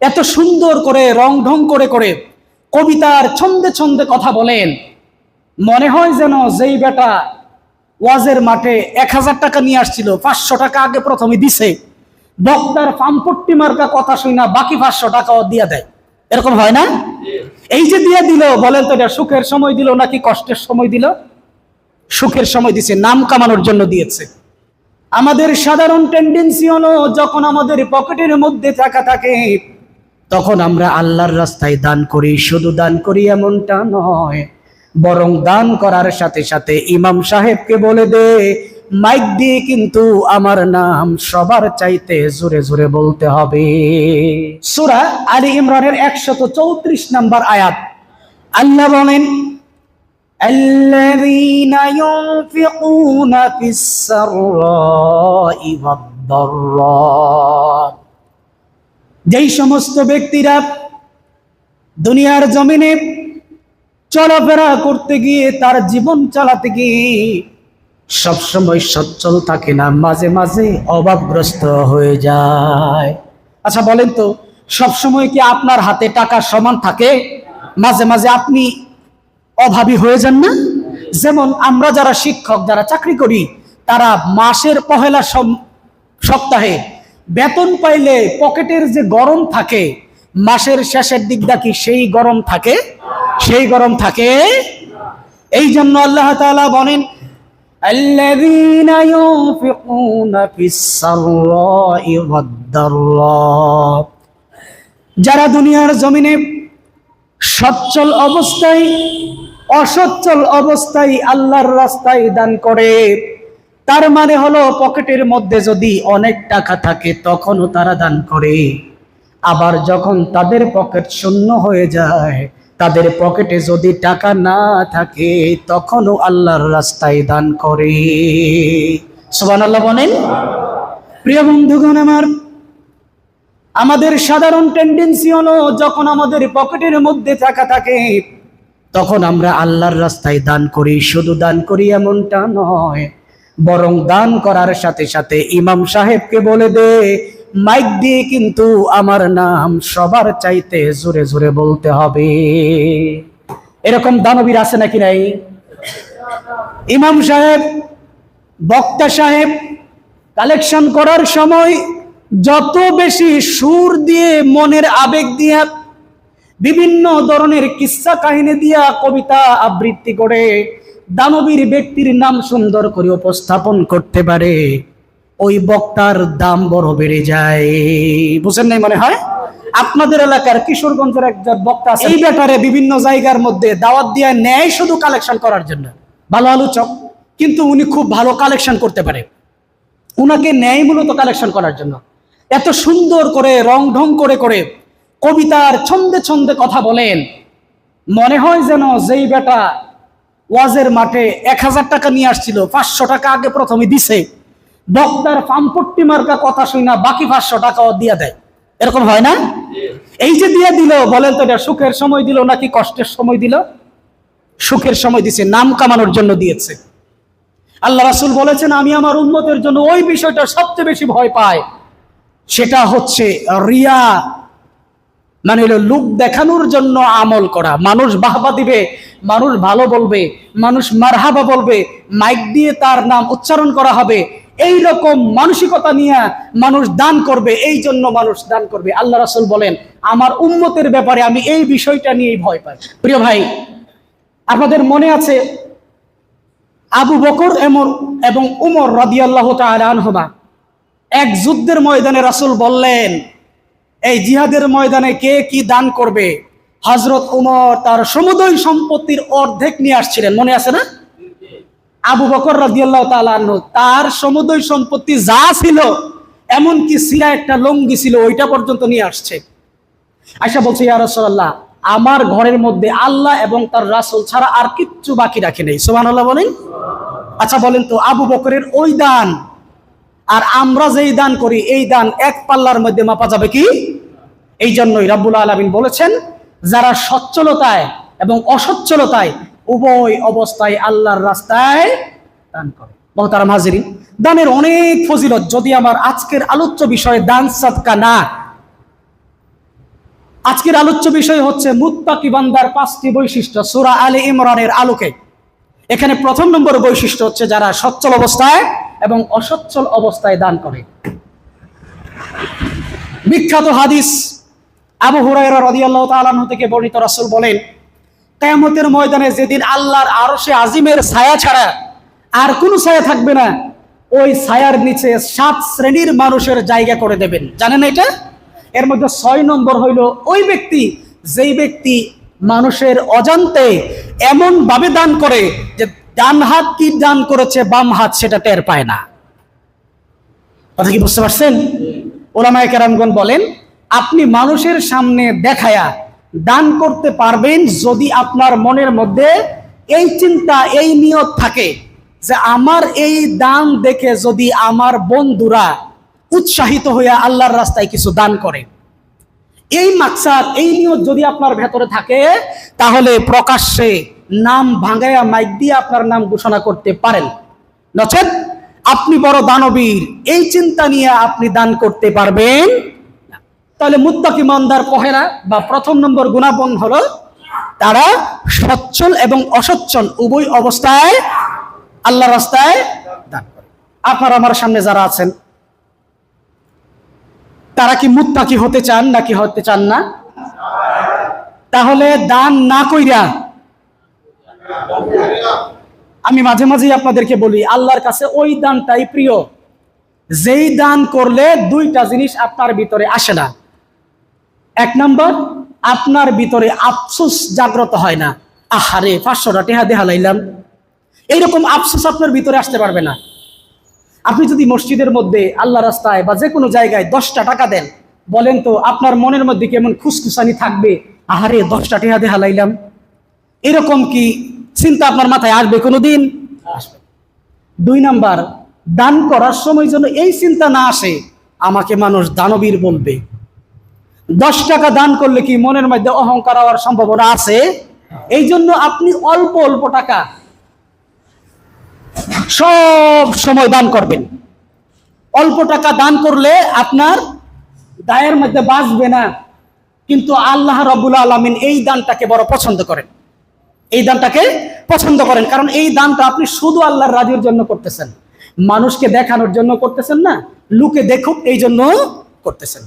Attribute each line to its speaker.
Speaker 1: এত সুন্দর করে রং ঢং করে করে কবিতার ছন্দে ছন্দে কথা বলেন। মনে হয় যেন যেই বেটা ওয়াজের মাঠে এক হাজার টাকা নিয়ে আসছিল পাঁচশো টাকা আগে প্রথমে দিছে। বক্তার পাম্পট্টি মার্কা কথা শুই না বাকি পাঁচশো টাকাও দিয়ে দেয়। এরকম হয় না? এই যে দিয়ে দিল বলেন তো এটা সুখের সময় দিল নাকি কষ্টের সময় দিল? সুখের সময় দিছে নাম কামানোর জন্য দিয়েছে। আমাদের সাধারণ টেন্ডেন্সি হলো যখন আমাদের পকেটের মধ্যে থাকা থাকে তখন আমরা আল্লাহর রাস্তায় দান করি শুধু দান করি এমনটা নয় বরং দান করার সাথে সাথে ইমাম সাহেবকে বলে দে মাইক দিয়ে কিন্তু আমার নাম সবার চাইতে জোরে জোরে বলতে হবে সুরা আলী ইমরানের একশত চৌত্রিশ নাম্বার আয়াত আল্লাহ বলেন الذين ينفقون في السراء والضراء যেই সমস্ত ব্যক্তিরা দুনিয়ার জমিনে চলাফেরা করতে গিয়ে তার জীবন চালাতে গিয়ে সবসময় সচ্ছল থাকে না, মাঝে মাঝে অভাবগ্রস্ত হয়ে যায়। আচ্ছা বলেন তো, সবসময় কি আপনার হাতে টাকা সমান থাকে? মাঝে মাঝে আপনি অভাবী হয়ে যান না? যেমন আমরা যারা শিক্ষক, যারা চাকরি করি, তারা মাসের পহেলা সপ্তাহে বেতন পাইলে পকেটের যে গরম থাকে মাসের শেষের দিকটা কি সেই গরম থাকে সেই গরম থাকে এই জন্য আল্লাহ তাআলা বলেন الذين ينفقون في السراء والضراء যারা দুনিয়ার জমিনে সচ্ছল অবস্থায় অসচ্ছল অবস্থায় আল্লাহর রাস্তায় দান করে তার মানে হলো পকেটের মধ্যে যদি অনেক টাকা থাকে, তখনও তারা দান করে। আবার যখন তাদের পকেট শূন্য হয়ে যায়, তাদের পকেটে যদি টাকা না থাকে, তখনও আল্লাহর রাস্তায় দান করে। সোবান আল্লাহ বলেন, প্রিয় বন্ধুগণ আমার, আমাদের সাধারণ টেন্ডেন্সি হলো যখন আমাদের পকেটের মধ্যে টাকা থাকে, তখন আমরা আল্লাহর রাস্তায় দান করি। শুধু দান করি এমনটা নয় বরং দান করার সাথে সাথে ইমাম সাহেবকে বলে দে, মাইক দিয়ে কিন্তু আমার নাম সবার চাইতে জোরে জোরে বলতে হবে। এরকম দানবীর আছে নাকি নাই? ইমাম সাহেব, বক্তা সাহেব, কালেকশন করার সময় যত বেশি সুর দিয়ে মনের আবেগ দিয়া, বিভিন্ন ধরনের কিস্সা কাহিনী দিয়া কবিতা আবৃত্তি করে দানবীর ব্যক্তির নাম সুন্দর করে উপস্থাপন করতে পারে। ওই বক্তার দাম বড় বেড়ে যায়। বুঝেন নাই মনে হয়? আপনাদের এলাকার কিশোরগঞ্জের একজন বক্তা এই ব্যাপারে বিভিন্ন জায়গার মধ্যে দাওয়াত দিয়ে নেয় শুধু কালেকশন করার জন্য। ভালো আলোচক। কিন্তু উনি খুব ভালো কালেকশন করতে পারে। উনাকে ন্যায় মূলত কালেকশন করার জন্য। এত সুন্দর করে রং ঢং করে করে কবিতার ছন্দে ছন্দে কথা বলেন। মনে হয় যেন যেই বেটা ওয়াজের মাঠে এক হাজার টাকা নিয়ে আসছিল, পাঁচশো টাকা আগে প্রথমে দিছে। বক্তার পাম্পট্টি মার্কা কথা শুই না বাকি পাঁচশো টাকাও দিয়ে দেয়। এরকম হয় না? এই যে দিয়ে দিল, বলেন তো এটা সুখের সময় দিল নাকি কষ্টের সময় দিল? সুখের সময় দিছে, নাম কামানোর জন্য দিয়েছে। আল্লাহ রাসুল বলেছেন, আমি আমার উন্মতের জন্য ওই বিষয়টা সবচেয়ে বেশি ভয় পাই। সেটা হচ্ছে রিয়া মানে হলো লোক দেখানোর জন্য আমল করা। মানুষ বাহবা দিবে, মানুষ ভালো বলবে, মানুষ মারহাবা বলবে, মাইক দিয়ে তার নাম উচ্চারণ করা হবে। এই রকম মানসিকতা নিয়ে মানুষ দান করবে, এই জন্য মানুষ দান করবে। আল্লাহ রাসুল বলেন, আমার উন্মতের ব্যাপারে আমি এই বিষয়টা নিয়েই ভয় পাই। প্রিয় ভাই, আপনাদের মনে আছে আবু বকর এমর এবং উমর রাদিয়াল্লাহু তাআলা আনহুমা? এক যুদ্ধের ময়দানে রাসূল বললেন এই জিহাদের ময়দানে কে কি দান করবে? হজরত উমর তার সমুদয় সম্পত্তির অর্ধেক নিয়ে আসছিলেন। মনে আছে না? আবু বকর তার সমুদয় সম্পত্তি যা ছিল, এমনকি সিরা একটা লঙ্গি ছিল, ওইটা পর্যন্ত নিয়ে আসছে। আয়সা বলছে, ইয়া রাসূলুল্লাহ, আমার ঘরের মধ্যে আল্লাহ এবং তার রাসুল ছাড়া আর কিচ্ছু বাকি রাখে নেই। আল্লাহ বলেন। আচ্ছা বলেন তো, আবু বকরের ওই দান, আর আমরা যেই দান করি, এই দান এক পাল্লার মধ্যে মাপা যাবে কি? এই জন্যই রাব্বুল আলামিন বলেছেন, যারা সচ্ছলতায় এবং অসচ্ছলতায় উভয় অবস্থায় আল্লাহর রাস্তায় দান করে। মহতারাম দানের অনেক ফজিলত, যদি আমার আজকের আলোচ্য বিষয়ে দান সাদকা না। আজকের আলোচ্য বিষয় হচ্ছে মুত্তাকি বান্দার পাঁচটি বৈশিষ্ট্য, সূরা আলে ইমরানের আলোকে। এখানে প্রথম নম্বর বৈশিষ্ট্য হচ্ছে যারা সচ্ছল অবস্থায় এবং অসচ্ছল অবস্থায় দান করে। বিখ্যাত হাদিস আবু হুরায়রা রাদিয়াল্লাহু থেকে বর্ণিত রাসূল বলেন, কিয়ামতের ময়দানে যেদিন আল্লাহর আরশে আজিমের ছায়া ছাড়া আর কোনো ছায়া থাকবে না, ওই ছায়ার নিচে সাত শ্রেণির মানুষের জায়গা করে দেবেন। জানেন এটা? এর মধ্যে ছয় নম্বর হইল, ওই ব্যক্তি, যেই ব্যক্তি মানুষের অজান্তে এমন ভাবে দান করে যে ডান হাত কি দান করেছে, বাম হাত সেটা টের পায় না। কথা কি বুঝতে পারছেন? ওলামায় কেরামগণ বলেন আপনি মানুষের সামনে দেখায়া দান করতে পারবেন যদি আপনার মনের মধ্যে এই চিন্তা, এই নিয়ত থাকে যে আমার এই দান দেখে যদি আমার বন্ধুরা উৎসাহিত হইয়া আল্লাহর রাস্তায় কিছু দান করে এই মাকসাদ, এই নিয়ত যদি আপনার ভেতরে থাকে, তাহলে প্রকাশ্যে নাম ভাঙাইয়া মাইক দিয়ে আপনার নাম ঘোষণা করতে পারেন নচেত আপনি বড় দানবীর, এই চিন্তা নিয়ে আপনি দান করতে পারবেন। তাহলে মুত্তাকি মন্দার পহেরা বা প্রথম নম্বর গুণাবন হলো তারা সচ্ছল এবং অসচ্ছল উভয় অবস্থায় আল্লাহ রাস্তায় দান করে। আপনার আমার সামনে যারা আছেন, তারা কি মুত্তাকি হতে চান নাকি হতে চান না? তাহলে দান না কইরা আমি মাঝে মাঝেই আপনাদেরকে বলি, আল্লাহর কাছে ওই দানটাই প্রিয়। যেই দান করলে দুইটা জিনিস আপনার ভিতরে আসে না। এক নম্বর, আপনার ভিতরে আফসোস জাগ্রত হয় না। আহারে, পাঁচশোটা টেহা দেহা লাইলাম। এইরকম আফসোস আপনার ভিতরে আসতে পারবে না। আপনি যদি মসজিদের মধ্যে, আল্লাহ রাস্তায় বা যে কোনো জায়গায় দশটা টাকা দেন, বলেন তো আপনার মনের মধ্যে কেমন খুসখুসানি থাকবে? আহারে, দশটা টেহা দেহা লাইলাম। এরকম কি চিন্তা আপনার মাথায় আসবে কোনোদিন? আসবে। দুই নাম্বার, দান করার সময় যেন এই চিন্তা না আসে, আমাকে মানুষ দানবীর বলবে। দশ টাকা দান করলে কি মনের মধ্যে অহংকার হওয়ার সম্ভাবনা আছে? এই জন্য আপনি অল্প অল্প টাকা সব সময় দান করবেন। অল্প টাকা দান করলে আপনার দায়ের মধ্যে বাঁচবে না। কিন্তু আল্লাহ রবুল আলমিন এই দানটাকে বড় পছন্দ করেন। এই দানটাকে পছন্দ করেন। কারণ এই দানটা আপনি শুধু আল্লাহর রাজির জন্য করতেছেন। মানুষকে দেখানোর জন্য করতেছেন না, লুকে দেখুক এই জন্য করতেছেন।